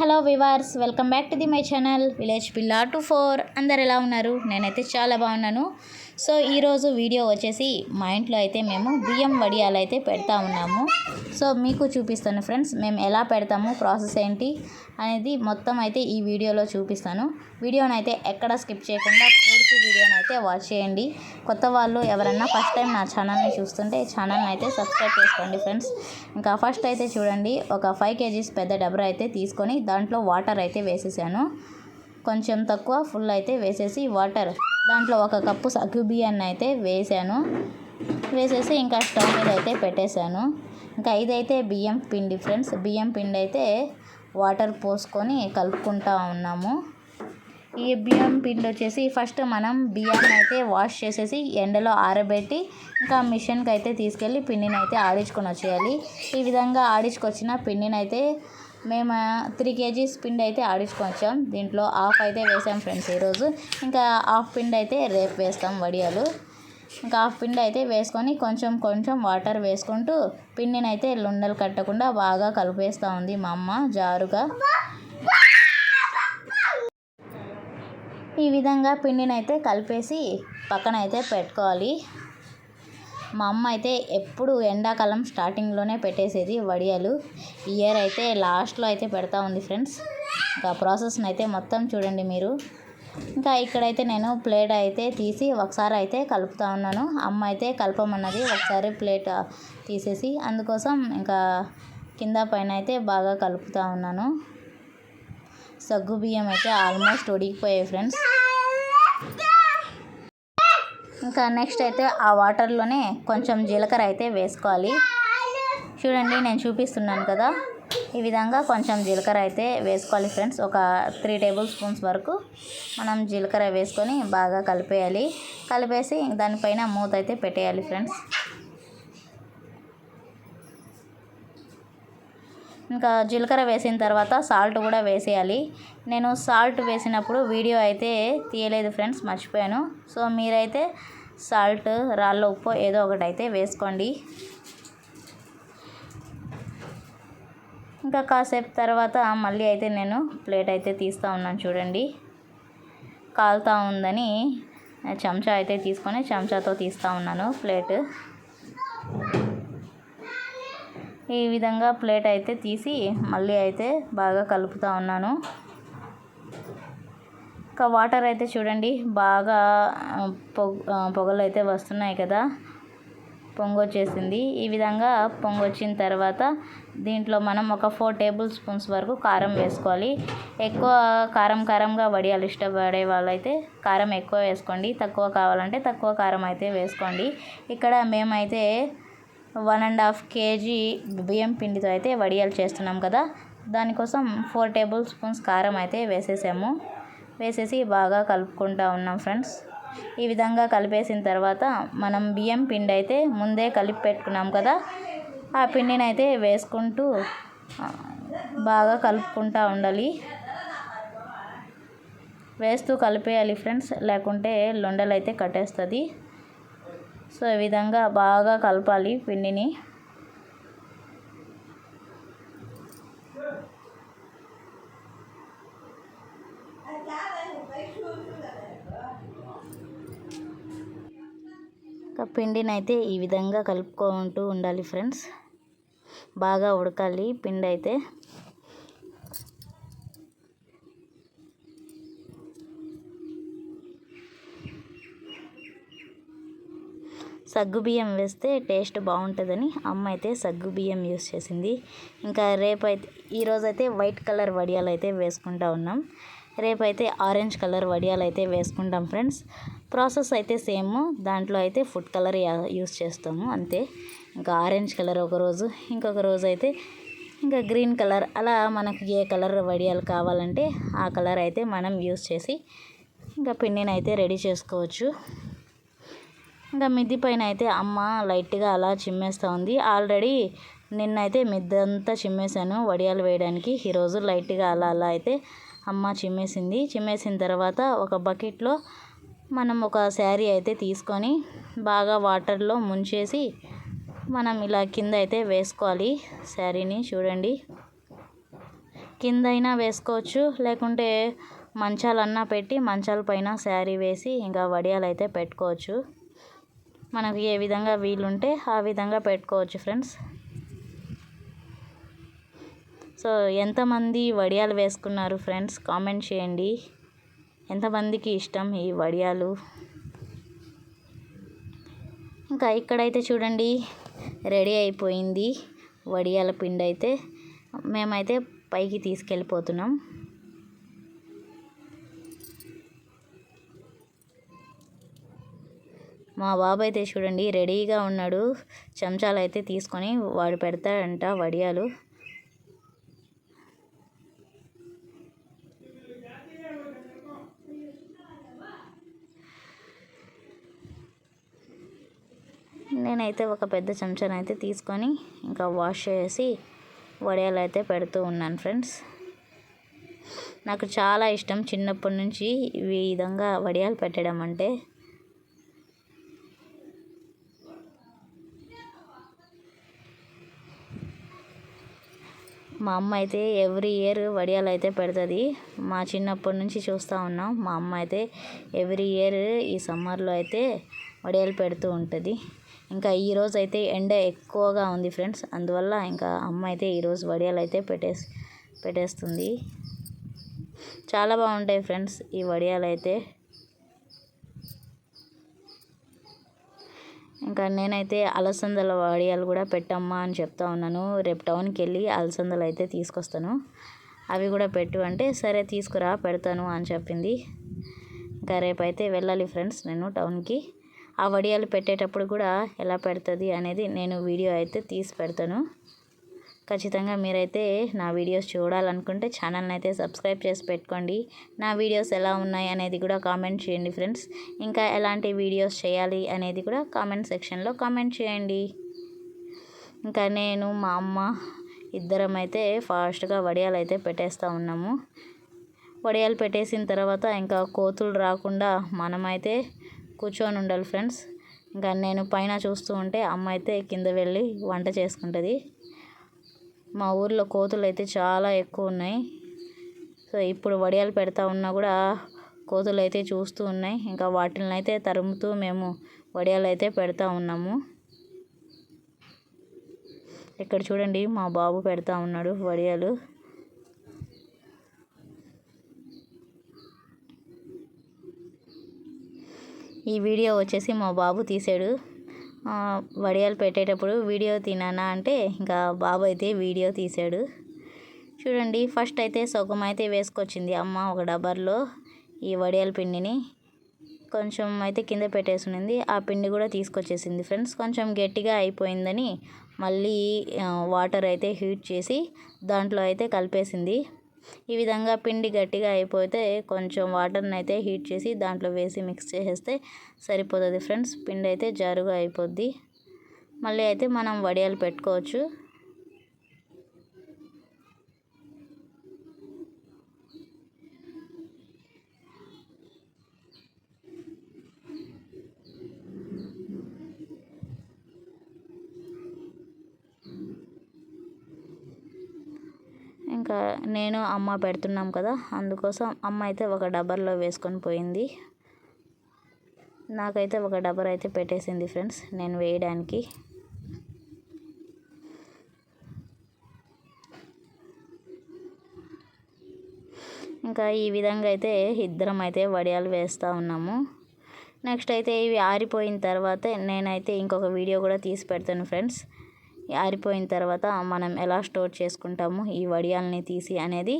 Hello viewers welcome back to the my channel village పిల్లా two four. అందరు ఎలా ఉన్నారు? నేనైతే చాలా బాగున్నాను. సో ఈరోజు వీడియో వచ్చేసి మా ఇంట్లో అయితే మేము బియ్యం వడియాలు అయితే పెడతా ఉన్నాము. సో మీకు చూపిస్తాను ఫ్రెండ్స్ మేము ఎలా పెడతాము ప్రాసెస్ ఏంటి అనేది మొత్తం అయితే ఈ వీడియోలో చూపిస్తాను. వీడియోని అయితే ఎక్కడ స్కిప్ చేయకుండా పూర్తి వీడియోని అయితే వాచ్ చేయండి. కొత్త వాళ్ళు ఎవరన్నా ఫస్ట్ టైం నా ఛానల్ని చూస్తుంటే ఛానల్ని అయితే సబ్స్క్రైబ్ చేసుకోండి ఫ్రెండ్స్. ఇంకా ఫస్ట్ అయితే చూడండి ఒక ఫైవ్ కేజీస్ పెద్ద డబ్బర్ అయితే తీసుకొని దాంట్లో వాటర్ అయితే వేసేసాను. కొంచెం తక్కువ ఫుల్ అయితే వేసేసి వాటర్ దాంట్లో ఒక కప్పు సగ్గు బియ్యాన్ని అయితే వేసాను. వేసేసి ఇంకా స్టవ్ మీద అయితే పెట్టేశాను. ఇంకా ఇదైతే బియ్యం పిండి ఫ్రెండ్స్ బియ్యం పిండి అయితే వాటర్ పోసుకొని కలుపుకుంటా ఉన్నాము. ఈ బియ్యం పిండి వచ్చేసి ఫస్ట్ మనం బియ్యాన్ని అయితే వాష్ చేసేసి ఎండలో ఆరబెట్టి ఇంకా మిషన్కి అయితే తీసుకెళ్ళి పిండిని అయితే ఆడించుకొని వచ్చేయాలి. ఈ విధంగా ఆడించుకొచ్చిన పిండిని అయితే మేము త్రీ కేజీస్ పిండి అయితే ఆడించుకొచ్చాం దీంట్లో హాఫ్ అయితే వేసాం ఫ్రెండ్స్ ఈరోజు. ఇంకా హాఫ్ పిండి అయితే రేపు వేస్తాం వడియాలు. ఇంకా హాఫ్ పిండి అయితే వేసుకొని కొంచెం కొంచెం వాటర్ వేసుకుంటూ పిండిని అయితే లుండలు కట్టకుండా బాగా కలిపేస్తూ ఉంది మా అమ్మ జారుగా. ఈ విధంగా పిండిని అయితే కలిపేసి పక్కన అయితే పెట్టుకోవాలి. మా అమ్మ అయితే ఎప్పుడు ఎండాకాలం స్టార్టింగ్లోనే పెట్టేసేది వడియాలు. ఇయర్ అయితే లాస్ట్లో అయితే పెడతా ఉంది ఫ్రెండ్స్. ఇంకా ప్రాసెస్ని అయితే మొత్తం చూడండి మీరు. ఇంకా ఇక్కడైతే నేను ప్లేట్ అయితే తీసి ఒకసారి అయితే కలుపుతా ఉన్నాను. అమ్మ అయితే కలపమన్నది ఒకసారి ప్లేట్ తీసేసి అందుకోసం ఇంకా కింద పైన అయితే బాగా కలుపుతా ఉన్నాను. సగ్గు బియ్యం అయితే ఆల్మోస్ట్ ఉడికిపోయాయి ఫ్రెండ్స్. ఇంకా నెక్స్ట్ అయితే ఆ వాటర్లోనే కొంచెం జీలకర్ర అయితే వేసుకోవాలి. చూడండి నేను చూపిస్తున్నాను కదా. ఈ విధంగా కొంచెం జీలకర్ర అయితే వేసుకోవాలి ఫ్రెండ్స్ ఒక త్రీ టేబుల్ స్పూన్స్ వరకు మనం జీలకర్ర వేసుకొని బాగా కలిపేయాలి. కలిపేసి దానిపైన మూత అయితే పెట్టేయాలి ఫ్రెండ్స్ ఇంకా జీలకర్ర వేసిన తర్వాత సాల్ట్ కూడా వేసేయాలి. నేను సాల్ట్ వేసినప్పుడు వీడియో అయితే తీయలేదు ఫ్రెండ్స్ మర్చిపోయాను. సో మీరైతే సాల్ట్ రాళ్ళ ఉప్పు ఏదో ఒకటి అయితే వేసుకోండి. ఇంకా కాసేపు తర్వాత మళ్ళీ అయితే నేను ప్లేట్ అయితే తీస్తూ ఉన్నాను చూడండి. కాలుతూ ఉందని చెంచా అయితే తీసుకొని చెంచాతో తీస్తూ ఉన్నాను ప్లేట్. ఈ విధంగా ప్లేట్ అయితే తీసి మళ్ళీ అయితే బాగా కలుపుతూ ఉన్నాను. ఇంకా వాటర్ అయితే చూడండి బాగా పొగ పొగలు అయితే వస్తున్నాయి కదా. పొంగొచ్చేసింది. ఈ విధంగా పొంగొచ్చిన తర్వాత దీంట్లో మనం ఒక ఫోర్ టేబుల్ స్పూన్స్ వరకు కారం వేసుకోవాలి. ఎక్కువ కారం కారంగా వడియాలు ఇష్టపడే వాళ్ళైతే కారం ఎక్కువ వేసుకోండి. తక్కువ కావాలంటే తక్కువ కారం అయితే వేసుకోండి. ఇక్కడ మేమైతే వన్ అండ్ హాఫ్ కేజీ బియ్యం పిండితో అయితే వడియాలు చేస్తున్నాం కదా. దానికోసం ఫోర్ టేబుల్ స్పూన్స్ కారం అయితే వేసేసాము. వేసేసి బాగా కలుపుకుంటా ఉన్నాం ఫ్రెండ్స్. ఈ విధంగా కలిపేసిన తర్వాత మనం బియ్యం పిండి అయితే ముందే కలిపి పెట్టుకున్నాం కదా ఆ పిండిని అయితే వేసుకుంటూ బాగా కలుపుకుంటూ ఉండాలి. వేస్తూ కలిపేయాలి ఫ్రెండ్స్ లేకుంటే లొండలు అయితే కట్టేస్తుంది. సో ఈ విధంగా బాగా కలపాలి పిండిని. పిండిని అయితే ఈ విధంగా కలుపుకుంటూ ఉండాలి ఫ్రెండ్స్. బాగా ఉడకాలి పిండి అయితే సగ్గుబియ్యం వేస్తే టేస్ట్ బాగుంటుందని అమ్మ అయితే సగ్గుబియ్యం యూస్ చేసింది. ఇంకా రేపైతే ఈరోజైతే వైట్ కలర్ వడియాలు అయితే వేసుకుంటా ఉన్నాం. రేపైతే ఆరెంజ్ కలర్ వడియాలు అయితే వేసుకుంటాం ఫ్రెండ్స్. ప్రాసెస్ అయితే సేమ్. దాంట్లో అయితే ఫుడ్ కలర్ యూస్ చేస్తాము అంతే. ఇంకా ఆరెంజ్ కలర్ ఒక రోజు ఇంకొక రోజు అయితే ఇంకా గ్రీన్ కలర్. అలా మనకు ఏ కలర్ వడియాలు కావాలంటే ఆ కలర్ అయితే మనం యూస్ చేసి ఇంకా పిండిని అయితే రెడీ చేసుకోవచ్చు. ఇంకా మిద్ది పైన అయితే అమ్మ లైట్గా అలా చిమ్మేస్తూ ఉంది. ఆల్రెడీ నిన్నైతే మిద్దంతా చిమ్మేశాను వడియాలు వేయడానికి. ఈరోజు లైట్గా అలా అలా అయితే అమ్మ చిమ్మేసింది. చిమ్మేసిన తర్వాత ఒక బకెట్లో మనం ఒక శారీ అయితే తీసుకొని బాగా వాటర్లో ముంచేసి మనం ఇలా కింద అయితే వేసుకోవాలి శారీని చూడండి. కింద అయినా వేసుకోవచ్చు లేకుంటే మంచాలన్నా పెట్టి మంచాల పైన శారీ వేసి ఇంకా వడియాలు అయితే పెట్టుకోవచ్చు. మనకు ఏ విధంగా వీలుంటే ఆ విధంగా పెట్టుకోవచ్చు ఫ్రెండ్స్. సో ఎంతమంది వడియాలు వేసుకున్నారు ఫ్రెండ్స్? కామెంట్ చేయండి. ఎంతమందికి ఇష్టం ఈ వడియాలు? ఇంకా ఇక్కడైతే చూడండి రెడీ అయిపోయింది వడియాల పిండి అయితే. మేమైతే పైకి తీసుకెళ్ళిపోతున్నాం. మా బాబు అయితే చూడండి రెడీగా ఉన్నాడు. చెంచాలు అయితే తీసుకొని వాడు పెడతాడంట వడియాలు. నేనైతే ఒక పెద్ద చెంచానైతే తీసుకొని ఇంకా వాష్ చేసి వడియాలు అయితే పెడుతూ ఉన్నాను ఫ్రెండ్స్. నాకు చాలా ఇష్టం చిన్నప్పటి నుంచి ఈ విధంగా వడియాలు పెట్టడం అంటే. మా అమ్మ అయితే ఎవ్రీ ఇయర్ వడియాలు అయితే పెడుతుంది. మా చిన్నప్పటి నుంచి చూస్తూ ఉన్నాం. మా అమ్మ అయితే ఎవ్రీ ఇయర్ ఈ సమ్మర్లో అయితే వడియాలు పెడుతూ ఉంటుంది. ఇంకా ఈరోజు అయితే ఎండ ఎక్కువగా ఉంది ఫ్రెండ్స్. అందువల్ల ఇంకా అమ్మ అయితే ఈరోజు వడియాలు అయితే పెట్టేసి పెట్టేస్తుంది. చాలా బాగుంటాయి ఫ్రెండ్స్ ఈ వడియాలు అయితే. ఇంకా నేనైతే అలసందల వడియాలు కూడా పెట్టమ్మా అని చెప్తా ఉన్నాను. రేపు టౌన్కి వెళ్ళి అలసందలు అయితే తీసుకొస్తాను. అవి కూడా పెట్టు అంటే సరే తీసుకురా పెడతాను అని చెప్పింది. ఇంకా రేపు అయితే వెళ్ళాలి ఫ్రెండ్స్ నేను టౌన్కి. ఆ వడియాలు పెట్టేటప్పుడు కూడా ఎలా పెడుతుంది అనేది నేను వీడియో అయితే తీసి పెడతాను. ఖచ్చితంగా మీరైతే నా వీడియోస్ చూడాలనుకుంటే ఛానల్ని అయితే సబ్స్క్రైబ్ చేసి పెట్టుకోండి. నా వీడియోస్ ఎలా ఉన్నాయి అనేది కూడా కామెంట్ చేయండి ఫ్రెండ్స్. ఇంకా ఎలాంటి వీడియోస్ చేయాలి అనేది కూడా కామెంట్ సెక్షన్లో కామెంట్ చేయండి. ఇంకా నేను మా అమ్మ ఇద్దరం అయితే ఫాస్ట్గా వడియాలు అయితే పెట్టేస్తూ ఉన్నాము. వడియాలు పెట్టేసిన తర్వాత ఇంకా కోతులు రాకుండా మనమైతే కూర్చొని ఉండాలి ఫ్రెండ్స్. ఇంకా నేను పైన చూస్తూ ఉంటే అమ్మ అయితే కింద వెళ్ళి వంట చేసుకుంటుంది. మా ఊర్లో కోతులు అయితే చాలా ఎక్కువ ఉన్నాయి. సో ఇప్పుడు వడియాలు పెడతా ఉన్నా కూడా కోతులు అయితే చూస్తూ ఉన్నాయి. ఇంకా వాటిని అయితే తరుముతూ మేము వడియాలు అయితే పెడతా ఉన్నాము. ఇక్కడ చూడండి మా బాబు పెడతా ఉన్నాడు వడియాలు. ఈ వీడియో వచ్చేసి మా బాబు తీసాడు. వడియాలు పెట్టేటప్పుడు వీడియో తినానా అంటే ఇంకా బాబు అయితే వీడియో తీశాడు చూడండి ఫస్ట్ అయితే సగం అయితే వేసుకొచ్చింది అమ్మ ఒక డబ్బర్లో ఈ వడియాల పిండిని. కొంచెం అయితే కింద పెట్టేసింది ఆ పిండి కూడా తీసుకొచ్చేసింది ఫ్రెండ్స్. కొంచెం గట్టిగా అయిపోయిందని మళ్ళీ వాటర్ అయితే హీట్ చేసి దాంట్లో అయితే కలిపేసింది. ఈ విధంగా పిండి గట్టిగా అయిపోతే కొంచెం వాటర్ని అయితే హీట్ చేసి దాంట్లో వేసి మిక్స్ చేసేస్తే సరిపోతుంది ఫ్రెండ్స్. పిండి అయితే జారుగా అయిపోద్ది. మళ్ళీ అయితే మనం వడియాలు పెట్టుకోవచ్చు. ఇంకా నేను అమ్మ పెడుతున్నాం కదా అందుకోసం అమ్మ అయితే ఒక డబ్బర్లో వేసుకొని పోయింది. నాకైతే ఒక డబ్బర్ అయితే పెట్టేసింది ఫ్రెండ్స్ నేను వేయడానికి. ఇంకా ఈ విధంగా అయితే ఇద్దరం అయితే వడియాలు వేస్తూ ఉన్నాము. నెక్స్ట్ అయితే ఇవి ఆరిపోయిన తర్వాత నేనైతే ఇంకొక వీడియో కూడా తీసి పెడతాను ఫ్రెండ్స్. ఆరిపోయిన తర్వాత మనం ఎలా స్టోర్ చేసుకుంటాము ఈ వడియాలని తీసి అనేది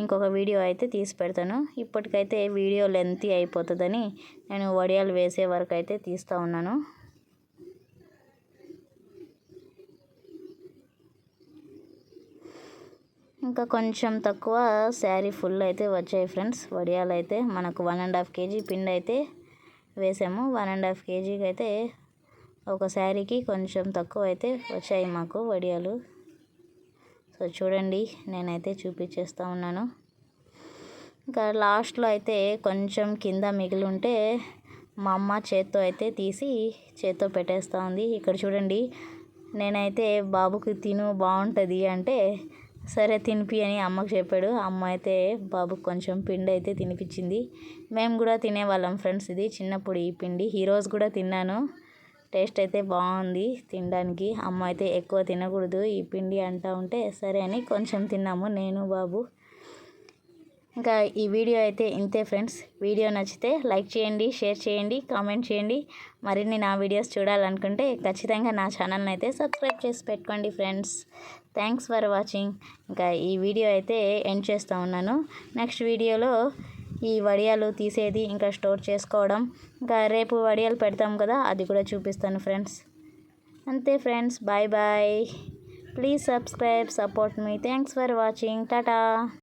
ఇంకొక వీడియో అయితే తీసి పెడతాను. ఇప్పటికైతే వీడియో లెంతీ అయిపోతుందని నేను వడియాలు వేసే వరకు అయితే తీస్తూ ఉన్నాను. ఇంకా కొంచెం తక్కువ శారీ ఫుల్ అయితే వచ్చాయి ఫ్రెండ్స్. వడియాలు అయితే మనకు వన్ అండ్ హాఫ్ కేజీ పిండి అయితే వేసాము. వన్ అండ్ హాఫ్ కేజీకి అయితే ఒక శారీకి కొంచెం తక్కువ అయితే వచ్చాయి మాకు వడియాలు. సో చూడండి నేనైతే చూపించేస్తూ ఉన్నాను. ఇంకా లాస్ట్లో అయితే కొంచెం కింద మిగిలి ఉంటే మా అమ్మ చేత్తో అయితే తీసి చేత్తో పెట్టేస్తూ ఉంది. ఇక్కడ చూడండి నేనైతే బాబుకి తిను బాగుంటుంది అంటే సరే తినిపి అని అమ్మకు చెప్పాడు. అమ్మ అయితే బాబుకు కొంచెం పిండి అయితే తినిపించింది. మేము కూడా తినేవాళ్ళం ఫ్రెండ్స్ ఇది చిన్నప్పుడు ఈ పిండి. ఈరోజు కూడా తిన్నాను. టేస్ట్ అయితే బాగుంది తినడానికి. అమ్మ అయితే ఎక్కువ తినకూడదు ఈ పిండి అంటూ ఉంటే సరే అని కొంచెం తిన్నాము నేను బాబు. ఇంకా ఈ వీడియో అయితే ఇంతే ఫ్రెండ్స్. వీడియో నచ్చితే లైక్ చేయండి షేర్ చేయండి కామెంట్ చేయండి. మరిన్ని నా వీడియోస్ చూడాలనుకుంటే ఖచ్చితంగా నా ఛానల్ని అయితే సబ్స్క్రైబ్ చేసి పెట్టుకోండి ఫ్రెండ్స్. Thanks for watching. ఇంకా ఈ వీడియో అయితే ఎండ్ చేస్తూ ఉన్నాను. నెక్స్ట్ వీడియోలో ఈ వడియాలు తీసేది ఇంకా స్టోర్ చేసుకోవడం. ఇంకా రేపు వడియాలు పెడతాం కదా అది కూడా చూపిస్తాను ఫ్రెండ్స్. అంతే friends bye bye. Please subscribe support me. Thanks for watching. Tata.